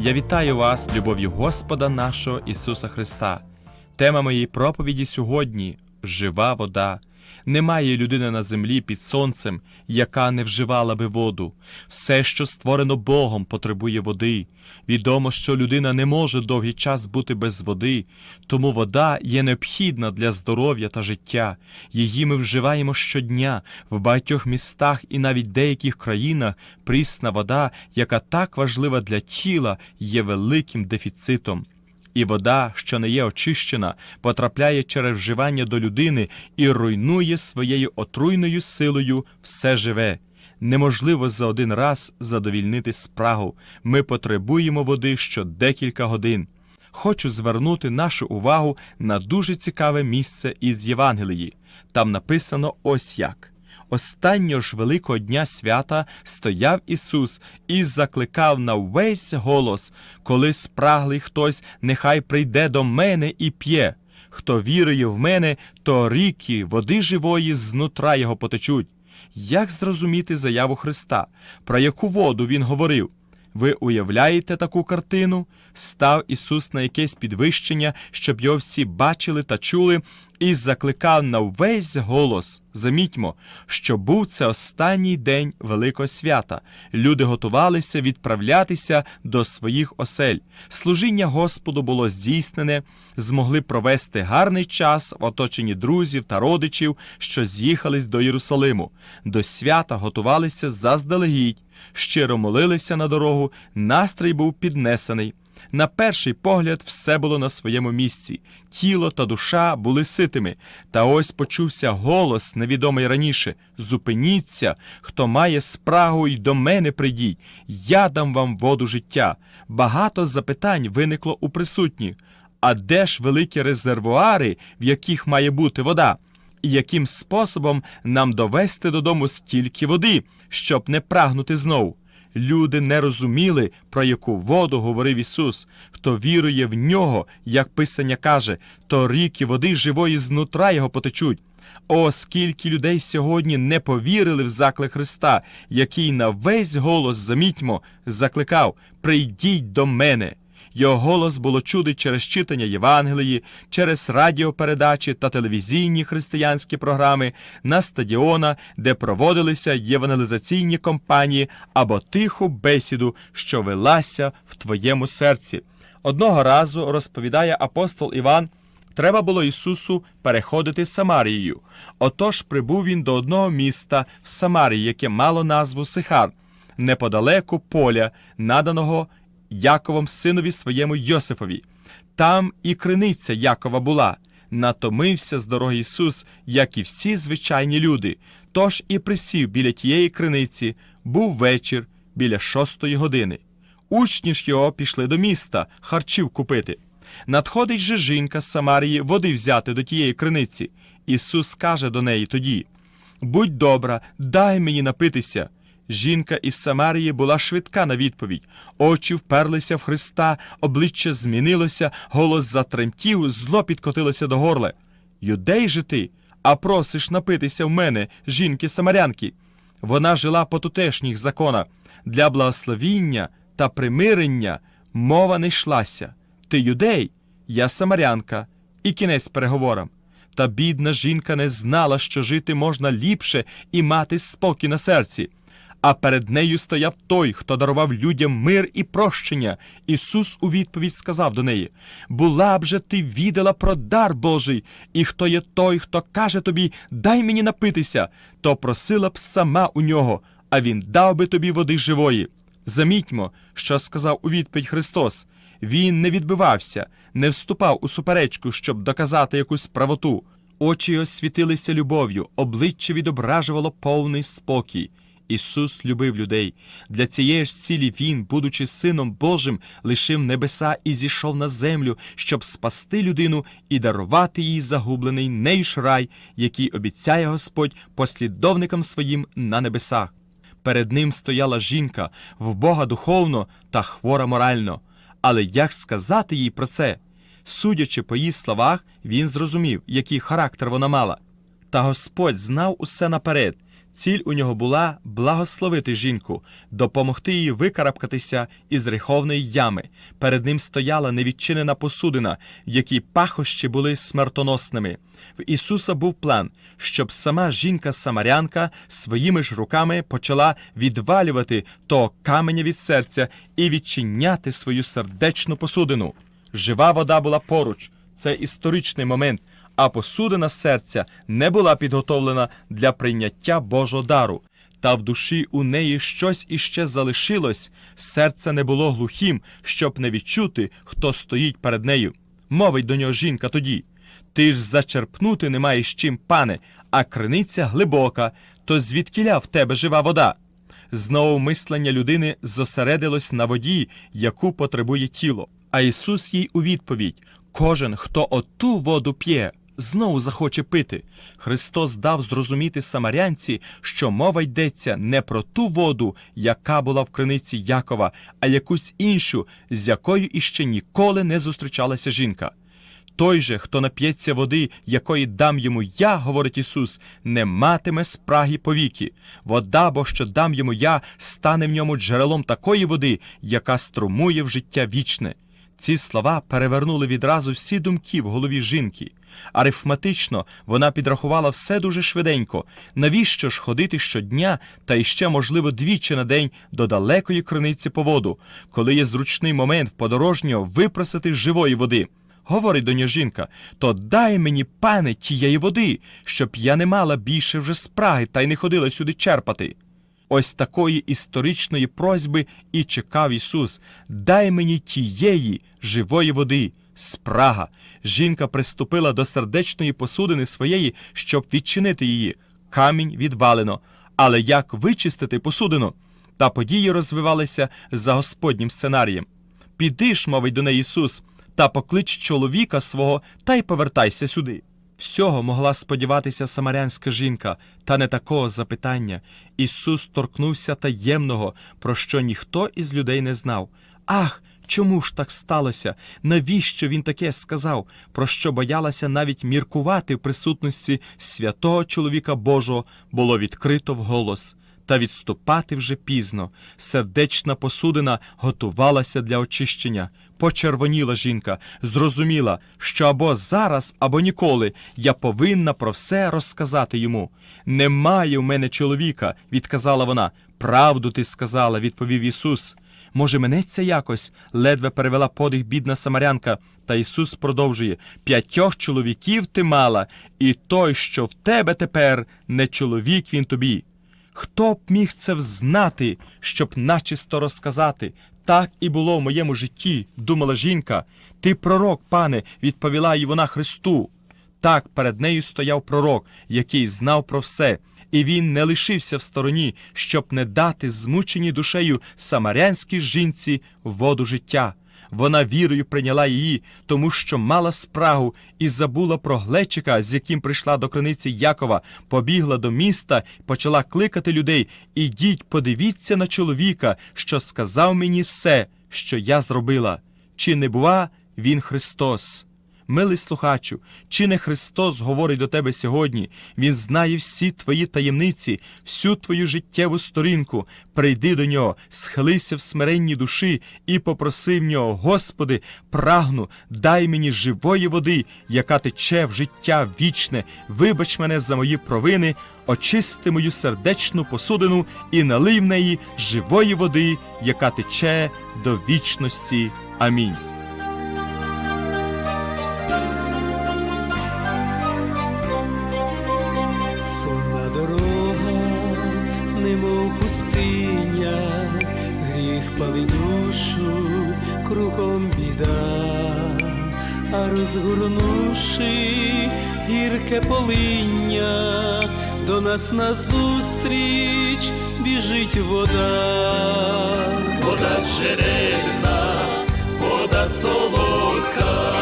Я вітаю вас, любов'ю Господа нашого Ісуса Христа. Тема моєї проповіді сьогодні жива вода. Немає людини на землі під сонцем, яка не вживала би воду. Все, що створено Богом, потребує води. Відомо, що людина не може довгий час бути без води, тому вода є необхідна для здоров'я та життя. Її ми вживаємо щодня в багатьох містах і навіть деяких країнах прісна вода, яка так важлива для тіла, є великим дефіцитом. І вода, що не є очищена, потрапляє через вживання до людини і руйнує своєю отруйною силою все живе. Неможливо за один раз задовільнити спрагу. Ми потребуємо води що декілька годин. Хочу звернути нашу увагу на дуже цікаве місце із Євангелії. Там написано ось як. Останнього ж великого дня свята стояв Ісус і закликав на весь голос, коли спраглий хтось, нехай прийде до мене і п'є. Хто вірує в мене, то ріки води живої знутра його потечуть. Як зрозуміти заяву Христа? Про яку воду Він говорив? Ви уявляєте таку картину? Став Ісус на якесь підвищення, щоб його всі бачили та чули, і закликав на весь голос. Замітьмо, що був це останній день Великого свята. Люди готувалися відправлятися до своїх осель. Служіння Господу було здійснене, змогли провести гарний час в оточенні друзів та родичів, що з'їхались до Єрусалиму. До свята готувалися заздалегідь, щиро молилися на дорогу, настрій був піднесений. На перший погляд, все було на своєму місці, тіло та душа були ситими. Та ось почувся голос, невідомий раніше: Зупиніться, хто має спрагу, й до мене прийдіть, я дам вам воду життя. Багато запитань виникло у присутніх. А де ж великі резервуари, в яких має бути вода? І яким способом нам довести додому стільки води, щоб не прагнути знову? Люди не розуміли, про яку воду говорив Ісус. Хто вірує в нього, як Писання каже, то ріки води живої знутра його потечуть. О, скільки людей сьогодні не повірили в заклик Христа, який на весь голос, замітьмо, закликав Прийдіть до мене. Його голос було чути через читання Євангелії, через радіопередачі та телевізійні християнські програми на стадіона, де проводилися євангелізаційні кампанії або тиху бесіду, що велася в твоєму серці. Одного разу розповідає апостол Іван. Треба було Ісусу переходити Самарією. Отож прибув він до одного міста в Самарії, яке мало назву Сихар, неподалеку поля, наданого Яковом синові своєму Йосифові. Там і криниця Якова була. Натомився з дороги Ісус, як і всі звичайні люди. Тож і присів біля тієї криниці, був вечір біля шостої години. Учні ж його пішли до міста харчів купити. Надходить же жінка з Самарії води взяти до тієї криниці. Ісус каже до неї тоді: Будь добра, дай мені напитися. Жінка із Самарії була швидка на відповідь. Очі вперлися в Христа, обличчя змінилося, голос затремтів, зло підкотилося до горла. Юдей же ти, а просиш напитися в мене, жінки самарянки. Вона жила по тутешніх законах. Для благословіння та примирення мова не йшлася. Ти юдей, я самарянка, і кінець переговорам. Та бідна жінка не знала, що жити можна ліпше і мати спокій на серці. А перед нею стояв той, хто дарував людям мир і прощення. Ісус у відповідь сказав до неї: Була б же ти відала про дар Божий, і хто є той, хто каже тобі, дай мені напитися, то просила б сама у нього, а він дав би тобі води живої. Замітьмо, що сказав у відповідь Христос. Він не відбивався, не вступав у суперечку, щоб доказати якусь правоту. Очі його світилися любов'ю, обличчя відображувало повний спокій. Ісус любив людей. Для цієї ж цілі Він, будучи Сином Божим, лишив небеса і зійшов на землю, щоб спасти людину і дарувати їй загублений нею ж рай, який обіцяє Господь послідовникам своїм на небесах. Перед ним стояла жінка, вбога духовно та хвора морально. Але як сказати їй про це? Судячи по її словах, він зрозумів, який характер вона мала. Та Господь знав усе наперед. Ціль у нього була благословити жінку, допомогти їй викарабкатися із гріховної ями. Перед ним стояла невідчинена посудина, в якій пахощі були смертоносними. В Ісуса був план, щоб сама жінка-самарянка своїми ж руками почала відвалювати того каменя від серця і відчиняти свою сердечну посудину. Жива вода була поруч. Це історичний момент, а посудина серця не була підготовлена для прийняття Божого дару. Та в душі у неї щось іще залишилось, серце не було глухим, щоб не відчути, хто стоїть перед нею. Мовить до нього жінка тоді. Ти ж зачерпнути не маєш чим, пане, а криниця глибока, то звідкіля в тебе жива вода? Знову мислення людини зосередилось на воді, яку потребує тіло. А Ісус їй у відповідь: кожен, хто оту воду п'є, знову захоче пити. Христос дав зрозуміти самарянці, що мова йдеться не про ту воду, яка була в криниці Якова, а якусь іншу, з якою іще ніколи не зустрічалася жінка. Той же, хто нап'ється води, якої дам йому я, говорить Ісус, не матиме спраги повіки. Вода, бо що дам йому я, стане в ньому джерелом такої води, яка струмує в життя вічне. Ці слова перевернули відразу всі думки в голові жінки. Арифматично вона підрахувала все дуже швиденько. Навіщо ж ходити щодня та іще, можливо, двічі на день до далекої криниці по воду, коли є зручний момент в подорожнього випросити живої води? Говорить до нього жінка, то дай мені, пане, тієї води, щоб я не мала більше вже спраги та й не ходила сюди черпати. Ось такої історичної просьби і чекав Ісус. Дай мені тієї живої води, спрага. Жінка приступила до сердечної посудини своєї, щоб відчинити її. Камінь відвалено. Але як вичистити посудину? Та події розвивалися за Господнім сценарієм. Піди ж, мовить до неї Ісус, та поклич чоловіка свого та й повертайся сюди. Всього могла сподіватися самарянська жінка, та не такого запитання. Ісус торкнувся таємного, про що ніхто із людей не знав. Ах, чому ж так сталося? Навіщо він таке сказав, про що боялася навіть міркувати в присутності святого чоловіка Божого, було відкрито вголос. Та відступати вже пізно. Сердечна посудина готувалася для очищення. Почервоніла жінка, зрозуміла, що або зараз, або ніколи я повинна про все розказати йому. Немає в мене чоловіка, відказала вона. Правду ти сказала, відповів Ісус. Може, минеться якось? ледве перевела подих бідна самарянка. Та Ісус продовжує п'ятьох чоловіків ти мала, і той, що в тебе тепер, не чоловік він тобі. Хто б міг це взнати, щоб начисто розказати? Так і було в моєму житті, думала жінка. Ти пророк, пане, відповіла їй вона Христу. Так перед нею стояв пророк, який знав про все, і він не лишився в стороні, щоб не дати змученій душею самарянській жінці воду життя. Вона вірою прийняла її, тому що мала спрагу і забула про глечика, з яким прийшла до криниці Якова, побігла до міста почала кликати людей Ідіть, подивіться на чоловіка, що сказав мені все, що я зробила. Чи не бува він Христос? Милий слухачу, чи не Христос говорить до тебе сьогодні? Він знає всі твої таємниці, всю твою життєву сторінку. Прийди до нього, схилися в смиренні душі і попроси в нього, Господи, прагну, дай мені живої води, яка тече в життя вічне. Вибач мене за мої провини, очисти мою сердечну посудину і налий в неї живої води, яка тече до вічності. Амінь. Біда, а розгорнувши гірке полиння, до нас назустріч біжить вода, вода чередна, вода солодка,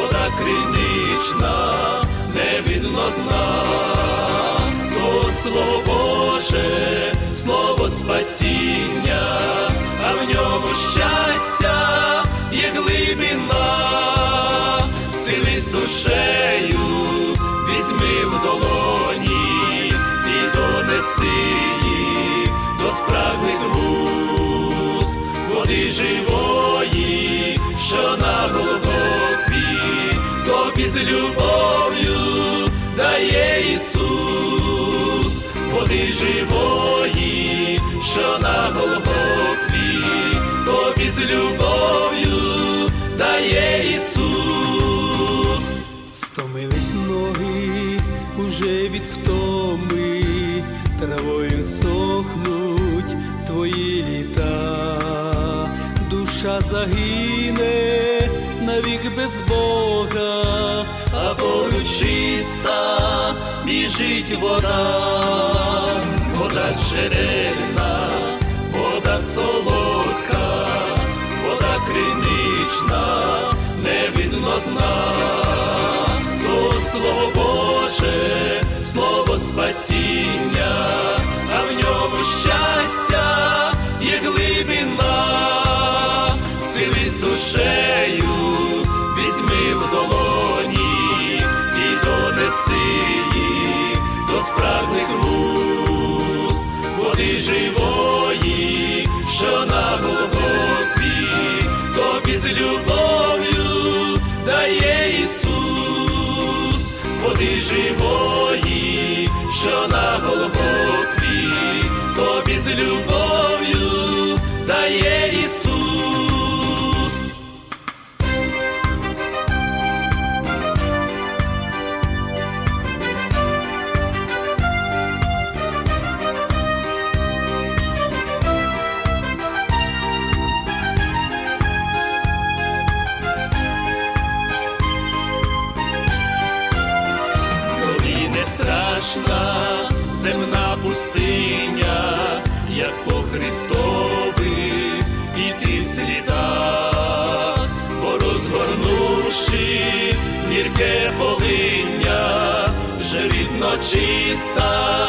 вода кринична, не видно дна, то слово Боже, слово спасіння, а в ньому щастя є глибина, сили з душею, візьми в долоні і до Месиї, до спрагних вуст, води живої, що на Голгофі, тобі з любов'ю дає Ісус, води живої, загине навік без Бога, а полю чиста біжить вода, вода джерельна, вода солодка, вода кринична, не видно дна, то слово Боже, слово спасіння, а в ньому щастя душею. Візьми в долоні і донеси їх до справних вуст, води живої, що на Голгофі, тобі з любов'ю дає Ісус, води живої, страшна земна пустиня, як по Христових іти слідах, бо розгорнувши гірке полиння, вже рідно чиста